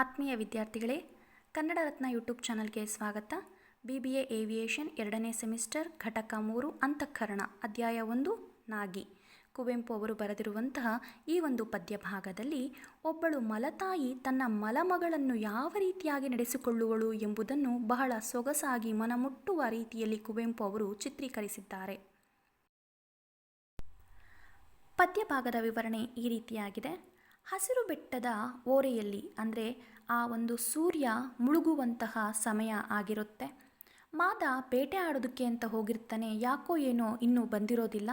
ಆತ್ಮೀಯ ವಿದ್ಯಾರ್ಥಿಗಳೇ, ಕನ್ನಡ ರತ್ನ ಯೂಟ್ಯೂಬ್ ಚಾನಲ್ಗೆ ಸ್ವಾಗತ. ಬಿ ಬಿ ಎ ಏವಿಯೇಷನ್ ಎರಡನೇ ಸೆಮಿಸ್ಟರ್ ಘಟಕ ಮೂರು ಅಂತಃಕರಣ, ಅಧ್ಯಾಯ ಒಂದು, ನಾಗಿ. ಕುವೆಂಪು ಅವರು ಬರೆದಿರುವಂತಹ ಈ ಒಂದು ಪದ್ಯ ಭಾಗದಲ್ಲಿ ಒಬ್ಬಳು ಮಲತಾಯಿ ತನ್ನ ಮಲಮಗಳನ್ನು ಯಾವ ರೀತಿಯಾಗಿ ನಡೆಸಿಕೊಳ್ಳುವಳು ಎಂಬುದನ್ನು ಬಹಳ ಸೊಗಸಾಗಿ ಮನಮುಟ್ಟುವ ರೀತಿಯಲ್ಲಿ ಕುವೆಂಪು ಅವರು ಚಿತ್ರೀಕರಿಸಿದ್ದಾರೆ. ಪದ್ಯ ಭಾಗದ ವಿವರಣೆ ಈ ರೀತಿಯಾಗಿದೆ. ಹಸಿರು ಬೆಟ್ಟದ ಓರೆಯಲ್ಲಿ, ಅಂದರೆ ಆ ಒಂದು ಸೂರ್ಯ ಮುಳುಗುವಂತಹ ಸಮಯ ಆಗಿರುತ್ತೆ. ಮಾದ ಬೇಟೆ ಆಡೋದಕ್ಕೆ ಅಂತ ಹೋಗಿರ್ತಾನೆ, ಯಾಕೋ ಏನೋ ಇನ್ನೂ ಬಂದಿರೋದಿಲ್ಲ.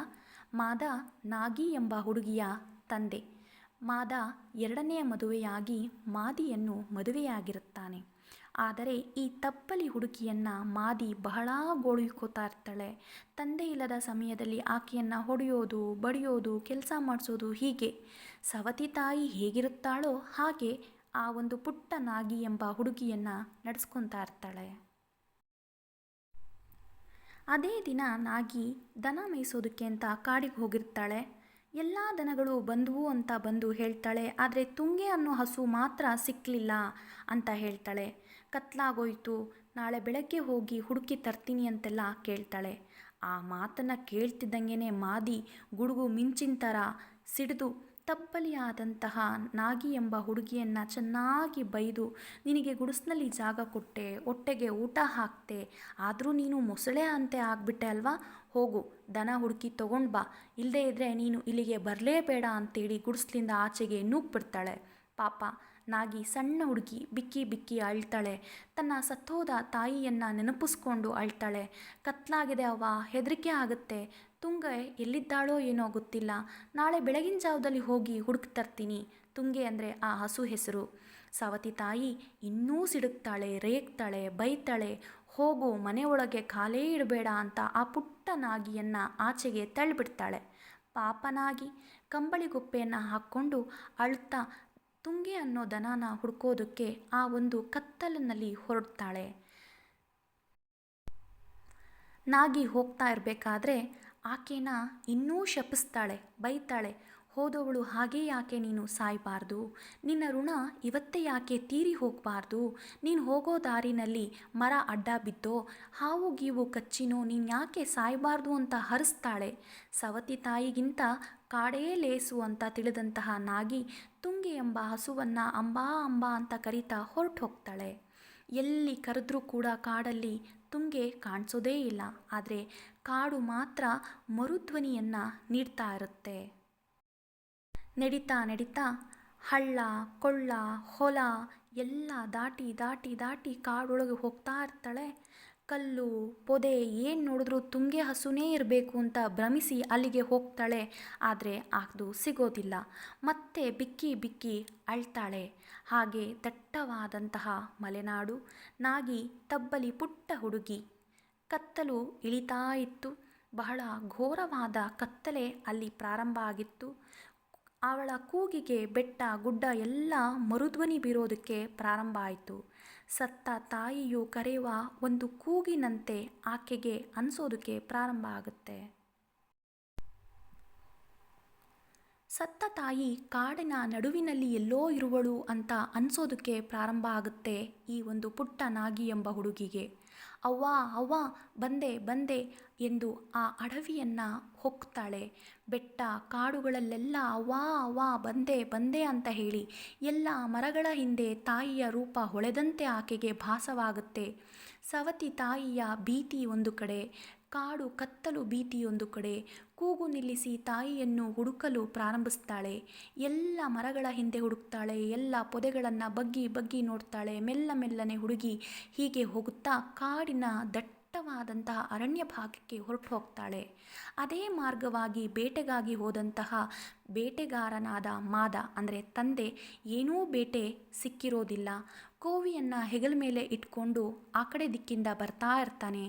ಮಾದ ನಾಗಿ ಎಂಬ ಹುಡುಗಿಯ ತಂದೆ. ಮಾದ ಎರಡನೆಯ ಮದುವೆಯಾಗಿ ಮಾದಿಯನ್ನು ಮದುವೆಯಾಗಿರುತ್ತಾನೆ. ಆದರೆ ಈ ತಪ್ಪಲಿ ಹುಡುಗಿಯನ್ನು ಮಾದಿ ಬಹಳ ಗೋಳುಕೋತಾ ಇರ್ತಾಳೆ ತಂದೆ ಇಲ್ಲದ ಸಮಯದಲ್ಲಿ ಆಕೆಯನ್ನು ಹೊಡೆಯೋದು, ಬಡಿಯೋದು, ಕೆಲಸ ಮಾಡಿಸೋದು ಹೀಗೆ. ಸವತಿ ತಾಯಿ ಹೇಗಿರುತ್ತಾಳೋ ಹಾಗೆ ಆ ಒಂದು ಪುಟ್ಟ ನಾಗಿ ಎಂಬ ಹುಡುಗಿಯನ್ನು ನಡೆಸ್ಕೊತಾ ಇರ್ತಾಳೆ ಅದೇ ದಿನ ನಾಗಿ ದನ ಮೇಯಿಸೋದಕ್ಕೆ ಅಂತ ಕಾಡಿಗೆ ಹೋಗಿರ್ತಾಳೆ. ಎಲ್ಲ ದನಗಳು ಬಂದವು ಅಂತ ಬಂದು ಹೇಳ್ತಾಳೆ, ಆದರೆ ತುಂಗೆ ಅನ್ನೋ ಹಸು ಮಾತ್ರ ಸಿಕ್ಕಲಿಲ್ಲ ಅಂತ ಹೇಳ್ತಾಳೆ. ಕತ್ಲಾಗೋಯ್ತು. ನಾಳೆ ಬೆಳಗ್ಗೆ ಹೋಗಿ ಹುಡುಕಿ ತರ್ತೀನಿ ಅಂತೆಲ್ಲ ಕೇಳ್ತಾಳೆ. ಆ ಮಾತನ್ನು ಕೇಳ್ತಿದ್ದಂಗೆ ಮಾದಿ ಗುಡುಗು ಮಿಂಚಿನ ಥರ ಸಿಡಿದು ತಪ್ಪಲಿಯಾದಂತಹ ನಾಗಿ ಎಂಬ ಹುಡುಗಿಯನ್ನು ಚೆನ್ನಾಗಿ ಬೈದು ನಿನಗೆ ಗುಡಿಸ್ನಲ್ಲಿ ಜಾಗ ಕೊಟ್ಟೆ, ಹೊಟ್ಟೆಗೆ ಊಟ ಹಾಕ್ತೆ. ಆದರೂ ನೀನು ಮೊಸಳೆ ಅಂತೆ ಆಗಿಬಿಟ್ಟೆ ಅಲ್ವಾ? ಹೋಗು, ದನ ಹುಡುಕಿ ತೊಗೊಂಡು ಬಾ. ಇಲ್ಲದೇ ಇದ್ದರೆ ನೀನು ಇಲ್ಲಿಗೆ ಬರಲೇಬೇಡ ಅಂತೇಳಿ ಗುಡಿಸ್ಲಿಂದ ಆಚೆಗೆ ನೂಗ್ಬಿಡ್ತಾಳೆ ಪಾಪ ನಾಗಿ ಸಣ್ಣ ಹುಡುಗಿ ಬಿಕ್ಕಿ ಬಿಕ್ಕಿ ಅಳ್ತಾಳೆ. ತನ್ನ ಸತ್ತೋದ ತಾಯಿಯನ್ನು ನೆನಪಿಸ್ಕೊಂಡು ಅಳ್ತಾಳೆ. ಕತ್ಲಾಗಿದೆ ಅವ್ವ, ಹೆದರಿಕೆ ಆಗುತ್ತೆ. ತುಂಗೆ ಎಲ್ಲಿದ್ದಾಳೋ ಏನೋ ಗೊತ್ತಿಲ್ಲ. ನಾಳೆ ಬೆಳಗಿನ ಜಾವದಲ್ಲಿ ಹೋಗಿ ಹುಡುಕಿ ತರ್ತೀನಿ. ತುಂಗೆ ಅಂದರೆ ಆ ಹಸು ಹೆಸರು. ಸವತಿ ತಾಯಿ ಇನ್ನೂ ಸಿಡುಕ್ತಾಳೆ, ರೇಗ್ತಾಳೆ, ಬೈತಾಳೆ. ಹೋಗು, ಮನೆಯೊಳಗೆ ಕಾಲೇ ಇಡಬೇಡ ಅಂತ ಆ ಪುಟ್ಟ ನಾಗಿಯನ್ನು ಆಚೆಗೆ ತಳ್ಳಿಬಿಡ್ತಾಳೆ. ಪಾಪನಾಗಿ ಕಂಬಳಿಗುಪ್ಪೆಯನ್ನು ಹಾಕ್ಕೊಂಡು ಅಳ್ತಾ ತುಂಗೆ ಅನ್ನೋ ದನನ ಹುಡ್ಕೋದಕ್ಕೆ ಆ ಒಂದು ಕತ್ತಲಿನಲ್ಲಿ ಹೊರಡ್ತಾಳೆ. ನಾಗಿ ಹೋಗ್ತಾ ಇರಬೇಕಾದ್ರೆ ಆಕೆನ ಇನ್ನೂ ಶಪಿಸ್ತಾಳೆ, ಬೈತಾಳೆ. ಹೋದವಳು ಹಾಗೇ ಯಾಕೆ ನೀನು ಸಾಯಬಾರ್ದು? ನಿನ್ನ ಋಣ ಇವತ್ತೇ ಯಾಕೆ ತೀರಿ ಹೋಗಬಾರ್ದು? ನೀನು ಹೋಗೋ ದಾರಿನಲ್ಲಿ ಮರ ಅಡ್ಡ ಬಿದ್ದೋ, ಹಾವು ಗೀವು ಕಚ್ಚಿನೋ, ನೀನು ಯಾಕೆ ಸಾಯಬಾರ್ದು ಅಂತ ಹರಿಸ್ತಾಳೆ? ಸವತಿ ತಾಯಿಗಿಂತ ಕಾಡೇ ಲೇಸು ಅಂತ ತಿಳಿದಂತಹ ನಾಗಿ ತುಂಗೆ ಎಂಬ ಹಸುವನ್ನು ಅಂಬಾ ಅಂಬಾ ಅಂತ ಕರೀತಾ ಹೊರಟು ಹೋಗ್ತಾಳೆ ಎಲ್ಲಿ ಕರೆದ್ರೂ ಕೂಡ ಕಾಡಲ್ಲಿ ತುಂಗೆ ಕಾಣಿಸೋದೇ ಇಲ್ಲ. ಆದರೆ ಕಾಡು ಮಾತ್ರ ಮರುಧ್ವನಿಯನ್ನು ನೀಡ್ತಾ ಇರುತ್ತೆ. ನಡೀತಾ ನಡೀತಾ ಹಳ್ಳ, ಕೊಳ್ಳ, ಹೊಲ ಎಲ್ಲ ದಾಟಿ ದಾಟಿ ದಾಟಿ ಕಾಡೊಳಗೆ ಹೋಗ್ತಾ ಇರ್ತಾಳೆ. ಕಲ್ಲು, ಪೊದೆ ಏನು ನೋಡಿದ್ರೂ ತುಂಗೆ ಹಸುನೇ ಇರಬೇಕು ಅಂತ ಭ್ರಮಿಸಿ ಅಲ್ಲಿಗೆ ಹೋಗ್ತಾಳೆ. ಆದರೆ ಅದು ಸಿಗೋದಿಲ್ಲ. ಮತ್ತೆ ಬಿಕ್ಕಿ ಬಿಕ್ಕಿ ಅಳ್ತಾಳೆ. ಹಾಗೆ ದಟ್ಟವಾದಂತಹ ಮಲೆನಾಡು ನಾಗಿ ತಬ್ಬಲಿ ಪುಟ್ಟ ಹುಡುಗಿ. ಕತ್ತಲು ಇಳಿತಾ ಇತ್ತು. ಬಹಳ ಘೋರವಾದ ಕತ್ತಲೆ ಅಲ್ಲಿ ಪ್ರಾರಂಭ ಆಗಿತ್ತು. ಅವಳ ಕೂಗಿಗೆ ಬೆಟ್ಟ, ಗುಡ್ಡ ಎಲ್ಲ ಮರುಧ್ವನಿ ಬೀರೋದಕ್ಕೆ ಪ್ರಾರಂಭ ಆಯಿತು. ಸತ್ತ ತಾಯಿಯು ಕರೆಯುವ ಒಂದು ಕೂಗಿನಂತೆ ಆಕೆಗೆ ಅನಿಸೋದಕ್ಕೆ ಪ್ರಾರಂಭ ಆಗುತ್ತೆ. ಸತ್ತ ತಾಯಿ ಕಾಡಿನ ನಡುವಿನಲ್ಲಿ ಎಲ್ಲೋ ಇರುವಳು ಅಂತ ಅನಿಸೋದಕ್ಕೆ ಪ್ರಾರಂಭ ಆಗುತ್ತೆ ಈ ಒಂದು ಪುಟ್ಟ ನಾಗಿ ಎಂಬ ಹುಡುಗಿಗೆ. ಅವ್ವ ಅವ್ವ, ಬಂದೆ ಬಂದೆ ಎಂದು ಆ ಅಡವಿಯನ್ನು ಹೊಕ್ತಾಳೆ. ಬೆಟ್ಟ ಕಾಡುಗಳಲ್ಲೆಲ್ಲ ಅವ್ವ ಅವ್ವ, ಬಂದೆ ಬಂದೆ ಅಂತ ಹೇಳಿ ಎಲ್ಲ ಮರಗಳ ಹಿಂದೆ ತಾಯಿಯ ರೂಪ ಹೊಳೆದಂತೆ ಆಕೆಗೆ ಭಾಸವಾಗುತ್ತೆ. ಸವತಿ ತಾಯಿಯ ಭೀತಿ ಒಂದು ಕಡೆ ಕಾಡು ಕತ್ತಲು ಭೀತಿಯೊಂದು ಕಡೆ ಕೂಗು ನಿಲ್ಲಿಸಿ ತಾಯಿಯನ್ನು ಹುಡುಕಲು ಪ್ರಾರಂಭಿಸ್ತಾಳೆ. ಎಲ್ಲ ಮರಗಳ ಹಿಂದೆ ಹುಡುಕ್ತಾಳೆ, ಎಲ್ಲ ಪೊದೆಗಳನ್ನು ಬಗ್ಗಿ ಬಗ್ಗಿ ನೋಡ್ತಾಳೆ, ಮೆಲ್ಲ ಮೆಲ್ಲನೆ ಹುಡುಗಿ ಹೀಗೆ ಹೋಗುತ್ತಾ ಕಾಡಿನ ದಟ್ಟವಾದಂತಹ ಅರಣ್ಯ ಭಾಗಕ್ಕೆ ಹೊರಟು ಹೋಗ್ತಾಳೆ ಅದೇ ಮಾರ್ಗವಾಗಿ ಬೇಟೆಗಾಗಿ ಹೋದಂತಹ ಬೇಟೆಗಾರನಾದ ಮಾದ, ಅಂದರೆ ತಂದೆ, ಏನೂ ಬೇಟೆ ಸಿಕ್ಕಿರೋದಿಲ್ಲ. ಕೋವಿಯನ್ನು ಹೆಗಲ ಮೇಲೆ ಇಟ್ಕೊಂಡು ಆ ಕಡೆ ದಿಕ್ಕಿಂದ ಬರ್ತಾ ಇರ್ತಾನೆ.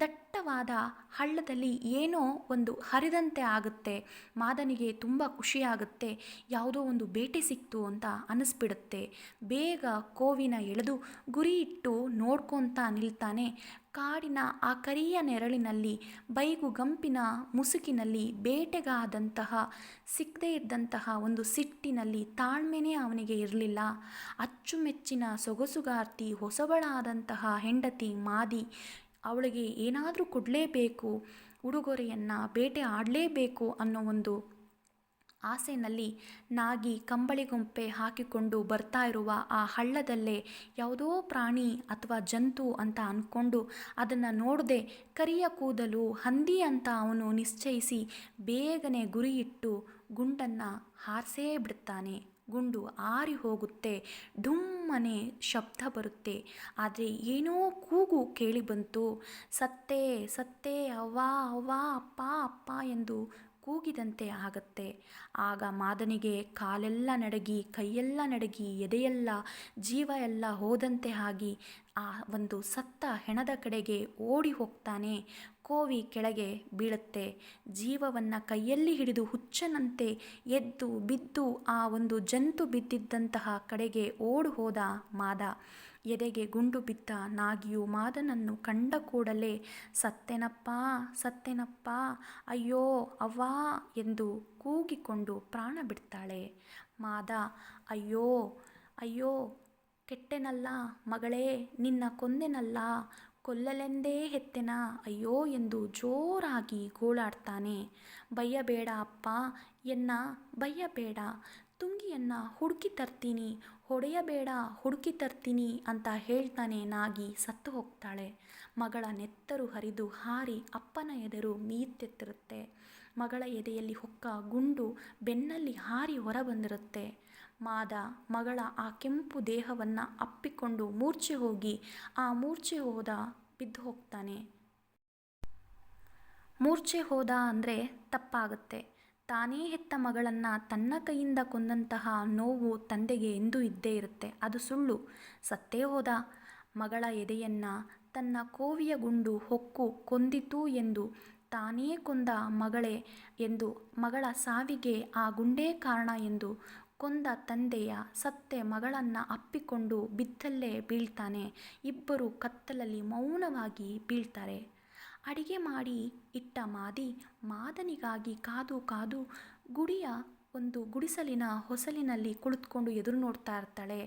ದಟ್ಟವಾದ ಹಳ್ಳದಲ್ಲಿ ಏನೋ ಒಂದು ಹರಿದಂತೆ ಆಗುತ್ತೆ. ಮಾದನಿಗೆ ತುಂಬ ಖುಷಿಯಾಗುತ್ತೆ. ಯಾವುದೋ ಒಂದು ಬೇಟೆ ಸಿಕ್ತು ಅಂತ ಅನಿಸ್ಬಿಡುತ್ತೆ. ಬೇಗ ಕೋವಿನ ಎಳೆದು ಗುರಿ ಇಟ್ಟು ನೋಡ್ಕೊತ ನಿಲ್ತಾನೆ. ಕಾಡಿನ ಆ ಕರಿಯ ನೆರಳಿನಲ್ಲಿ, ಬೈಗು ಗಂಪಿನ ಮುಸುಕಿನಲ್ಲಿ ಬೇಟೆಗಾದಂತಹ, ಸಿಕ್ಕದೇ ಇದ್ದಂತಹ ಒಂದು ಸಿಟ್ಟಿನಲ್ಲಿ ತಾಳ್ಮೆನೇ ಅವನಿಗೆ ಇರಲಿಲ್ಲ. ಅಚ್ಚುಮೆಚ್ಚಿನ ಸೊಗಸುಗಾರ್ತಿ ಹೊಸಬಳಾದಂತಹ ಹೆಂಡತಿ ಮಾದಿ, ಅವಳಿಗೆ ಏನಾದರೂ ಕೊಡಲೇಬೇಕು, ಉಡುಗೊರೆಯನ್ನು, ಬೇಟೆ ಆಡಲೇಬೇಕು ಅನ್ನೋ ಒಂದು ಆಸೆನಲ್ಲಿ ನಾಗಿ ಕಂಬಳಿಗುಂಪೆ ಹಾಕಿಕೊಂಡು ಬರ್ತಾ ಇರುವ ಆ ಹಳ್ಳದಲ್ಲೇ ಯಾವುದೋ ಪ್ರಾಣಿ ಅಥವಾ ಜಂತು ಅಂತ ಅಂದ್ಕೊಂಡು ಅದನ್ನು ನೋಡದೆ ಕರಿಯ ಕೂದಲು ಹಂದಿ ಅಂತ ಅವನು ನಿಶ್ಚಯಿಸಿ ಬೇಗನೆ ಗುರಿಯಿಟ್ಟು ಗುಂಡನ್ನು ಹಾರಿಸೇ ಬಿಡ್ತಾನೆ. ಗುಂಡು ಆರಿ ಹೋಗುತ್ತೆ ಢುಮ್ಮನೆ ಶಬ್ದ ಬರುತ್ತೆ. ಆದರೆ ಏನೋ ಕೂಗು ಕೇಳಿ ಬಂತು, ಸತ್ತೆ ಸತ್ತೆ, ಅವ್ವ ಅವ್ವ, ಅಪ್ಪ ಅಪ್ಪ ಎಂದು ಕೂಗಿದಂತೆ ಆಗತ್ತೆ. ಆಗ ಮಾದನಿಗೆ ಕಾಲೆಲ್ಲ ನಡಗಿ, ಕೈಯೆಲ್ಲ ನಡಗಿ, ಎದೆಯೆಲ್ಲ, ಜೀವ ಎಲ್ಲ ಹೋದಂತೆ ಆಗಿ ಆ ಒಂದು ಸತ್ತ ಹೆಣದ ಕಡೆಗೆ ಓಡಿ ಹೋಗ್ತಾನೆ. ಕೋವಿ ಕೆಳಗೆ ಬೀಳುತ್ತೆ. ಜೀವವನ್ನು ಕೈಯಲ್ಲಿ ಹಿಡಿದು ಹುಚ್ಚನಂತೆ ಎದ್ದು ಬಿದ್ದು ಆ ಒಂದು ಜಂತು ಬಿದ್ದಿದ್ದಂತಹ ಕಡೆಗೆ ಓಡು ಹೋದ ಮಾದ. ಎದೆಗೆ ಗುಂಡು ಬಿದ್ದ ನಾಗಿಯು ಮಾದನನ್ನು ಕಂಡ ಕೂಡಲೇ, ಸತ್ತೆನಪ್ಪ ಸತ್ತೆನಪ್ಪ, ಅಯ್ಯೋ, ಅವ್ವಾ ಎಂದು ಕೂಗಿಕೊಂಡು ಪ್ರಾಣ ಬಿಡ್ತಾಳೆ. ಮಾದ, ಅಯ್ಯೋ ಅಯ್ಯೋ, ಕೆಟ್ಟೆನಲ್ಲ ಮಗಳೇ, ನಿನ್ನ ಕೊಂದೆನಲ್ಲ ಕೊಲ್ಲಲೆಂದೇ ಹೆತ್ತೆನ? ಅಯ್ಯೋ ಎಂದು ಜೋರಾಗಿ ಗೋಳಾಡ್ತಾನೆ. ಬಯ್ಯಬೇಡ ಅಪ್ಪ ಎನ್ನ? ಬಯ್ಯಬೇಡ. ತುಂಗಿಯನ್ನು ಹುಡುಕಿ ತರ್ತೀನಿ. ಹೊಡೆಯಬೇಡ, ಹುಡುಕಿ ತರ್ತೀನಿ ಅಂತ ಹೇಳ್ತಾನೆ ನಾಗಿ ಸತ್ತು ಹೋಗ್ತಾಳೆ. ಮಗಳ ನೆತ್ತರು ಹರಿದು ಹಾರಿ ಅಪ್ಪನ ಎದರು ಮೀತೆತ್ತಿರುತ್ತೆ ಮಗಳ ಎದೆಯಲ್ಲಿ ಹೊಕ್ಕ ಗುಂಡು ಬೆನ್ನಲ್ಲಿ ಹಾರಿ ಹೊರಬಂದಿರುತ್ತೆ ಮಾದ ಮಗಳ ಆ ಕೆಂಪು ದೇಹವನ್ನು ಅಪ್ಪಿಕೊಂಡು ಮೂರ್ಛೆ ಹೋಗಿ ಆ ಮೂರ್ಛೆ ಹೋದ ಬಿದ್ದು ಹೋಗ್ತಾನೆ. ಮೂರ್ಛೆ ಹೋದ ಅಂದರೆ ತಪ್ಪಾಗುತ್ತೆ. ತಾನೇ ಹೆತ್ತ ಮಗಳನ್ನು ತನ್ನ ಕೈಯಿಂದ ಕೊಂದಂತಹ ನೋವು ತಂದೆಗೆ ಎಂದೂ ಇದ್ದೇ ಇರುತ್ತೆ. ಅದು ಸುಳ್ಳು. ಸತ್ತೇ ಹೋದ ಮಗಳ ಎದೆಯನ್ನು ತನ್ನ ಕೋವಿಯ ಗುಂಡು ಹೊಕ್ಕು ಕೊಂದಿತು ಎಂದು ತಾನೇ ಕೊಂದ ಮಗಳೇ ಎಂದು ಮಗಳ ಸಾವಿಗೆ ಆ ಗುಂಡೇ ಕಾರಣ ಎಂದು ಕೊಂದ ತಂದೆಯ ಸತ್ತೆ ಮಗಳನ್ನು ಅಪ್ಪಿಕೊಂಡು ಬಿದ್ದಲ್ಲೇ ಬೀಳ್ತಾನೆ. ಇಬ್ಬರು ಕತ್ತಲಲ್ಲಿ ಮೌನವಾಗಿ ಬೀಳ್ತಾರೆ. ಅಡಿಗೆ ಮಾಡಿ ಇಟ್ಟ ಮಾದಿ ಮಾದನಿಗಾಗಿ ಕಾದು ಕಾದು ಗುಡಿಯ ಒಂದು ಗುಡಿಸಲಿನ ಹೊಸಲಿನಲ್ಲಿ ಕುಳಿತುಕೊಂಡು ಎದುರು ನೋಡ್ತಾ ಇರ್ತಾಳೆ.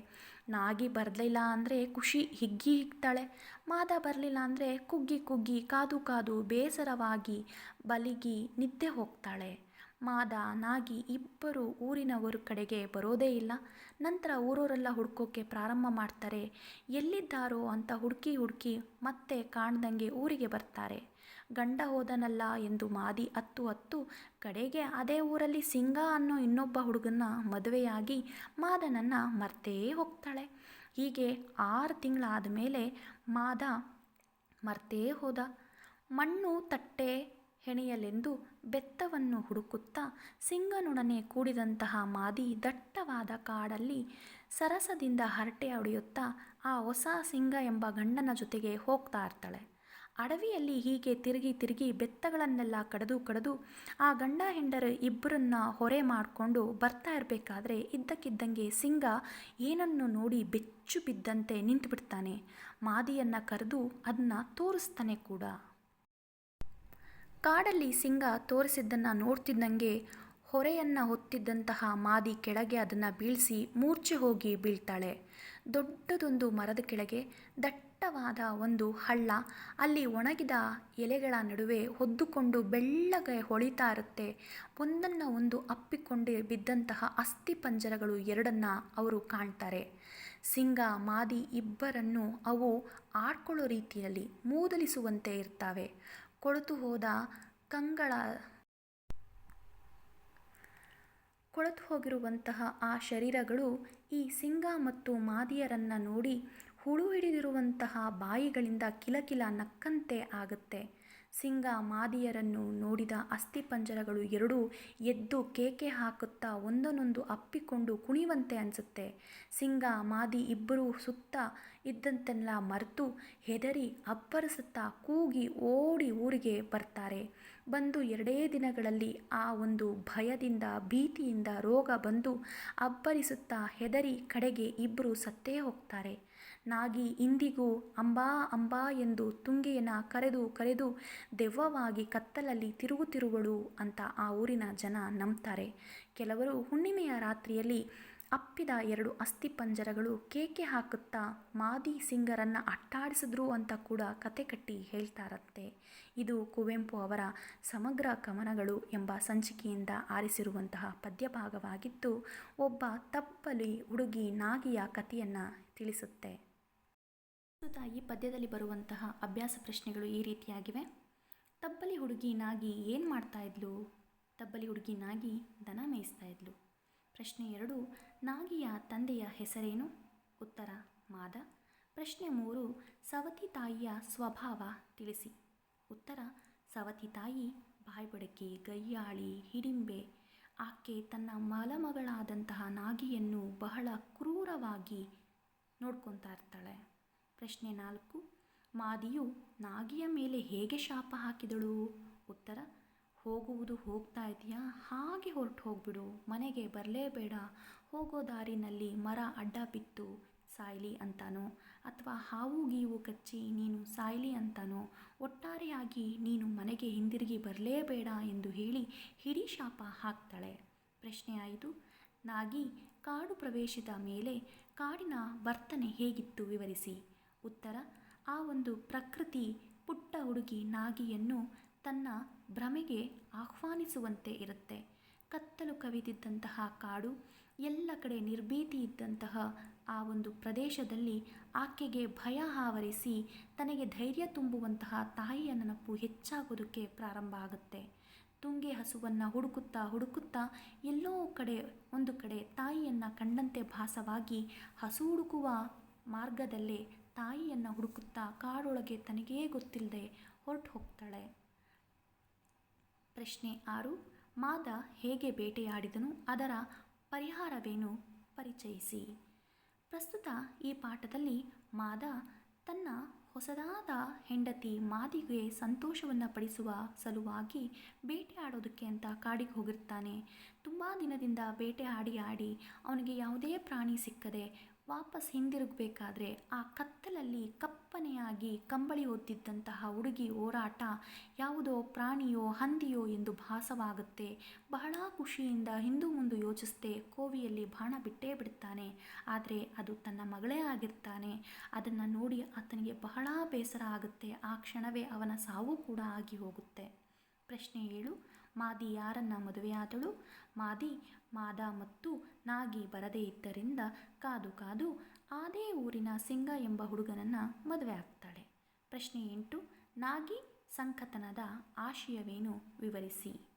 ನಾಗಿ ಬರಲಿಲ್ಲ ಅಂದರೆ ಖುಷಿ ಹಿಗ್ಗಿ ಹಿಗ್ತಾಳೆ. ಮಾದ ಬರಲಿಲ್ಲ ಅಂದರೆ ಕುಗ್ಗಿ ಕುಗ್ಗಿ ಕಾದು ಕಾದು ಬೇಸರವಾಗಿ ಬಲಿಗಿ ನಿದ್ದೆ ಹೋಗ್ತಾಳೆ. ಮಾದ, ನಾಗಿ ಇಬ್ಬರು ಊರಿನವರು ಕಡೆಗೆ ಬರೋದೇ ಇಲ್ಲ. ನಂತರ ಊರವರೆಲ್ಲ ಹುಡ್ಕೋಕ್ಕೆ ಪ್ರಾರಂಭ ಮಾಡ್ತಾರೆ. ಎಲ್ಲಿದ್ದಾರೋ ಅಂತ ಹುಡುಕಿ ಹುಡುಕಿ ಮತ್ತೆ ಕಾಣ್ದಂಗೆ ಊರಿಗೆ ಬರ್ತಾರೆ. ಗಂಡ ಹೋದನಲ್ಲ ಎಂದು ಮಾದಿ ಹತ್ತು ಹತ್ತು ಕಡೆಗೆ ಅದೇ ಊರಲ್ಲಿ ಸಿಂಗ ಅನ್ನೋ ಇನ್ನೊಬ್ಬ ಹುಡುಗನ ಮದುವೆಯಾಗಿ ಮಾದನನ್ನು ಮರ್ತೇ ಹೋಗ್ತಾಳೆ. ಹೀಗೆ ಆರು ತಿಂಗಳಾದ ಮೇಲೆ ಮಾದ ಮರ್ತೇ ಹೋದ. ಮಣ್ಣು ತಟ್ಟೆ ಹೆಣೆಯಲೆಂದು ಬೆತ್ತವನ್ನು ಹುಡುಕುತ್ತಾ ಸಿಂಗನೊಡನೆ ಕೂಡಿದಂತಹ ಮಾದಿ ದಟ್ಟವಾದ ಕಾಡಲ್ಲಿ ಸರಸದಿಂದ ಹರಟೆ ಹೊಡೆಯುತ್ತಾ ಆ ಹೊಸ ಸಿಂಗ ಎಂಬ ಗಂಡನ ಜೊತೆಗೆ ಹೋಗ್ತಾ ಇರ್ತಾಳೆ. ಅಡವಿಯಲ್ಲಿ ಹೀಗೆ ತಿರುಗಿ ತಿರುಗಿ ಬೆತ್ತಗಳನ್ನೆಲ್ಲ ಕಡಿದು ಕಡಿದು ಆ ಗಂಡ ಹೆಂಡರು ಇಬ್ಬರನ್ನ ಹೊರೆ ಮಾಡಿಕೊಂಡು ಬರ್ತಾ ಇರಬೇಕಾದ್ರೆ ಇದ್ದಕ್ಕಿದ್ದಂಗೆ ಸಿಂಗ ಏನನ್ನು ನೋಡಿ ಬೆಚ್ಚು ಬಿದ್ದಂತೆ ನಿಂತುಬಿಡ್ತಾನೆ. ಮಾದಿಯನ್ನು ಕರೆದು ಅದನ್ನ ತೋರಿಸ್ತಾನೆ ಕೂಡ. ಕಾಡಲ್ಲಿ ಸಿಂಗ ತೋರಿಸಿದ್ದನ್ನು ನೋಡ್ತಿದ್ದಂಗೆ ಹೊರೆಯನ್ನು ಹೊತ್ತಿದ್ದಂತಹ ಮಾದಿ ಕೆಳಗೆ ಅದನ್ನು ಬೀಳಿಸಿ ಮೂರ್ಛೆ ಹೋಗಿ ಬೀಳ್ತಾಳೆ. ದೊಡ್ಡದೊಂದು ಮರದ ಕೆಳಗೆ ದಟ್ಟವಾದ ಒಂದು ಹಳ್ಳ. ಅಲ್ಲಿ ಒಣಗಿದ ಎಲೆಗಳ ನಡುವೆ ಹೊದ್ದುಕೊಂಡು ಬೆಳ್ಳಗೆ ಹೊಳಿತಾ ಇರುತ್ತೆ. ಒಂದನ್ನು ಒಂದು ಅಪ್ಪಿಕೊಂಡೇ ಬಿದ್ದಂತಹ ಅಸ್ಥಿ ಪಂಜರಗಳು ಎರಡನ್ನು ಅವರು ಕಾಣ್ತಾರೆ. ಸಿಂಗ, ಮಾದಿ ಇಬ್ಬರನ್ನು ಅವು ಆಡ್ಕೊಳ್ಳೋ ರೀತಿಯಲ್ಲಿ ಮೂದಲಿಸುವಂತೆ ಇರ್ತವೆ. ಕೊಳೆತು ಹೋದ ಕಂಗಳ. ಕೊಳೆತು ಹೋಗಿರುವಂತಹ ಆ ಶರೀರಗಳು ಈ ಸಿಂಗ ಮತ್ತು ಮಾದಿಯರನ್ನು ನೋಡಿ ಹುಳು ಹಿಡಿದಿರುವಂತಹ ಬಾಯಿಗಳಿಂದ ಕಿಲಕಿಲ ನಕ್ಕಂತೆ ಆಗುತ್ತೆ. ಸಿಂಗ ಮಾದಿಯರನ್ನು ನೋಡಿದ ಅಸ್ಥಿಪಂಜರಗಳು ಎರಡೂ ಎದ್ದು ಕೇಕೆ ಹಾಕುತ್ತಾ ಒಂದನ್ನೊಂದು ಅಪ್ಪಿಕೊಂಡು ಕುಣಿಯುವಂತೆ ಅನಿಸುತ್ತೆ. ಸಿಂಗ, ಮಾದಿ ಇಬ್ಬರೂ ಸುತ್ತ ಇದ್ದಂತೆಲ್ಲ ಮರೆತು ಹೆದರಿ ಅಬ್ಬರಿಸುತ್ತಾ ಕೂಗಿ ಓಡಿ ಊರಿಗೆ ಬರ್ತಾರೆ. ಬಂದು ಎರಡೇ ದಿನಗಳಲ್ಲಿ ಆ ಒಂದು ಭಯದಿಂದ, ಭೀತಿಯಿಂದ ರೋಗ ಬಂದು ಅಬ್ಬರಿಸುತ್ತಾ ಹೆದರಿ ಕಡೆಗೆ ಇಬ್ಬರು ಸತ್ತೇ ಹೋಗ್ತಾರೆ. ನಾಗಿ ಇಂದಿಗೂ ಅಂಬಾ ಅಂಬಾ ಎಂದು ತುಂಗೆಯನ್ನು ಕರೆದು ಕರೆದು ದೆವ್ವವಾಗಿ ಕತ್ತಲಲ್ಲಿ ತಿರುಗುತ್ತಿರುವಳು ಅಂತ ಆ ಊರಿನ ಜನ ನಂಬ್ತಾರೆ. ಕೆಲವರು ಹುಣ್ಣಿಮೆಯ ರಾತ್ರಿಯಲ್ಲಿ ಅಪ್ಪಿದ ಎರಡು ಅಸ್ಥಿಪಂಜರಗಳು ಕೇಕೆ ಹಾಕುತ್ತಾ ಮಾದಿ ಸಿಂಗರನ್ನು ಅಟ್ಟಾಡಿಸಿದ್ರು ಅಂತ ಕೂಡ ಕತೆ ಕಟ್ಟಿ ಹೇಳ್ತಾರಂತೆ. ಇದು ಕುವೆಂಪು ಅವರ ಸಮಗ್ರ ಕವನಗಳು ಎಂಬ ಸಂಚಿಕೆಯಿಂದ ಆರಿಸಿರುವಂತಹ ಪದ್ಯಭಾಗವಾಗಿದ್ದು, ಒಬ್ಬ ತಪ್ಪಲಿ ಹುಡುಗಿ ನಾಗಿಯ ಕಥೆಯನ್ನು ತಿಳಿಸುತ್ತೆ. ಪ್ರಸ್ತುತ ಈ ಪದ್ಯದಲ್ಲಿ ಬರುವಂತಹ ಅಭ್ಯಾಸ ಪ್ರಶ್ನೆಗಳು ಈ ರೀತಿಯಾಗಿವೆ. ತಬ್ಬಲಿ ಹುಡುಗಿ ನಾಗಿ ಏನು ಮಾಡ್ತಾ ಇದ್ಲು? ತಬ್ಬಲಿ ಹುಡುಗಿ ನಾಗಿ ದನ ಮೇಯಿಸ್ತಾ ಇದ್ಲು. ಪ್ರಶ್ನೆ ಎರಡು, ನಾಗಿಯ ತಂದೆಯ ಹೆಸರೇನು? ಉತ್ತರ, ಮಾದ. ಪ್ರಶ್ನೆ ಮೂರು, ಸವತಿ ತಾಯಿಯ ಸ್ವಭಾವ ತಿಳಿಸಿ. ಉತ್ತರ, ಸವತಿ ತಾಯಿ ಬಾಯ್ಬಡಕಿ ಗಯ್ಯಾಳಿ ಹಿಡಿಂಬೆ. ಆಕೆ ತನ್ನ ಮಲಮಗಳಾದಂತಹ ನಾಗಿಯನ್ನು ಬಹಳ ಕ್ರೂರವಾಗಿ ನೋಡ್ಕೊತಾ ಇರ್ತಾಳೆ. ಪ್ರಶ್ನೆ ನಾಲ್ಕು. ಮಾದಿಯು ನಾಗಿಯ ಮೇಲೆ ಹೇಗೆ ಶಾಪ ಹಾಕಿದಳು? ಉತ್ತರ, ಹೋಗುವುದು ಹೋಗ್ತಾ ಇದೆಯಾ? ಹಾಗೆ ಹೊರಟು ಹೋಗ್ಬಿಡು. ಮನೆಗೆ ಬರಲೇಬೇಡ ಹೋಗೋ ದಾರಿನಲ್ಲಿ ಮರ ಅಡ್ಡ ಬಿತ್ತು. ಸಾಯ್ಲಿ ಅಂತಾನೋ? ಅಥವಾ ಹಾವು ಗೀವು ಕಚ್ಚಿ ನೀನು ಸಾಯ್ಲಿ ಅಂತಾನೋ? ಒಟ್ಟಾರೆಯಾಗಿ ನೀನು ಮನೆಗೆ ಹಿಂದಿರುಗಿ ಬರಲೇಬೇಡ ಎಂದು ಹೇಳಿ ಹಿಡಿ ಶಾಪ ಹಾಕ್ತಾಳೆ. ಪ್ರಶ್ನೆ ಆಯಿತು ನಾಗಿ ಕಾಡು ಪ್ರವೇಶದ ಮೇಲೆ ಕಾಡಿನ ವರ್ತನೆ ಹೇಗಿತ್ತು ವಿವರಿಸಿ. ಉತ್ತರ, ಆ ಒಂದು ಪ್ರಕೃತಿ ಪುಟ್ಟ ಹುಡುಗಿ ನಾಗಿಯನ್ನು ತನ್ನ ಭ್ರಮೆಗೆ ಆಹ್ವಾನಿಸುವಂತೆ ಇರುತ್ತೆ. ಕತ್ತಲು ಕವಿದಿದ್ದಂತಹ ಕಾಡು, ಎಲ್ಲ ಕಡೆ ನಿರ್ಭೀತಿ ಇದ್ದಂತಹ ಆ ಒಂದು ಪ್ರದೇಶದಲ್ಲಿ ಆಕೆಗೆ ಭಯ ಆವರಿಸಿ ತನಗೆ ಧೈರ್ಯ ತುಂಬುವಂತಹ ತಾಯಿಯ ನೆನಪು ಹೆಚ್ಚಾಗೋದಕ್ಕೆ ಪ್ರಾರಂಭ ಆಗುತ್ತೆ. ತುಂಗೆ ಹಸುವನ್ನು ಹುಡುಕುತ್ತಾ ಹುಡುಕುತ್ತಾ ಎಲ್ಲೋ ಕಡೆ, ಒಂದು ಕಡೆ ತಾಯಿಯನ್ನು ಕಂಡಂತೆ ಭಾಸವಾಗಿ ಹಸು ಹುಡುಕುವ ಮಾರ್ಗದಲ್ಲೇ ತಾಯಿಯನ್ನು ಹುಡುಕುತ್ತಾ ಕಾಡೊಳಗೆ ತನಗೇ ಗೊತ್ತಿಲ್ಲದೆ ಹೊರಟು ಹೋಗ್ತಾಳೆ ಪ್ರಶ್ನೆ ಆರು, ಮಾದ ಹೇಗೆ ಬೇಟೆಯಾಡಿದನು? ಅದರ ಪರಿಹಾರವೇನು? ಪರಿಚಯಿಸಿ. ಪ್ರಸ್ತುತ ಈ ಪಾಠದಲ್ಲಿ ಮಾದ ತನ್ನ ಹೊಸದಾದ ಹೆಂಡತಿ ಮಾದಿಗೆ ಸಂತೋಷವನ್ನು ಪಡಿಸುವ ಸಲುವಾಗಿ ಬೇಟೆ ಆಡೋದಕ್ಕೆ ಅಂತ ಕಾಡಿಗೆ ಹೋಗಿರ್ತಾನೆ. ತುಂಬ ದಿನದಿಂದ ಬೇಟೆ ಆಡಿ ಆಡಿ ಅವನಿಗೆ ಯಾವುದೇ ಪ್ರಾಣಿ ಸಿಕ್ಕದೆ ವಾಪಸ್ ಹಿಂದಿರುಗಬೇಕಾದ್ರೆ ಆ ಕತ್ತಲಲ್ಲಿ ಕಪ್ಪನೆಯಾಗಿ ಕಂಬಳಿ ಹೊದ್ದಿದ್ದಂತಹ ಹುಡುಗಿ ಹೋರಾಟ ಯಾವುದೋ ಪ್ರಾಣಿಯೋ ಹಂದಿಯೋ ಎಂದು ಭಾಸವಾಗುತ್ತೆ. ಬಹಳ ಖುಷಿಯಿಂದ ಹಿಂದೂ ಮುಂದೆ ಯೋಚಿಸುತ್ತೆ ಕೋವಿಯಲ್ಲಿ ಬಾಣ ಬಿಟ್ಟೇ ಬಿಡ್ತಾನೆ. ಆದರೆ ಅದು ತನ್ನ ಮಗಳೇ ಆಗಿರ್ತಾನೆ. ಅದನ್ನು ನೋಡಿ ಆತನಿಗೆ ಬಹಳ ಬೇಸರ ಆಗುತ್ತೆ. ಆ ಕ್ಷಣವೇ ಅವನ ಸಾವು ಕೂಡ ಆಗಿ ಹೋಗುತ್ತೆ. ಪ್ರಶ್ನೆ ಏಳು ಮಾದಿ ಯಾರನ್ನ ಮದುವೆಯಾದಳು ಮಾದಿ, ಮಾದ ಮತ್ತು ನಾಗಿ ಬರದೇ ಇದ್ದರಿಂದ ಕಾದು ಕಾದು ಅದೇ ಊರಿನ ಸಿಂಗ ಎಂಬ ಹುಡುಗನನ್ನು ಮದುವೆ ಆಗ್ತಾಳೆ. ಪ್ರಶ್ನೆ ಎಂಟು, ನಾಗಿ ಸಂಕತನದ ಆಶಯವೇನು? ವಿವರಿಸಿ.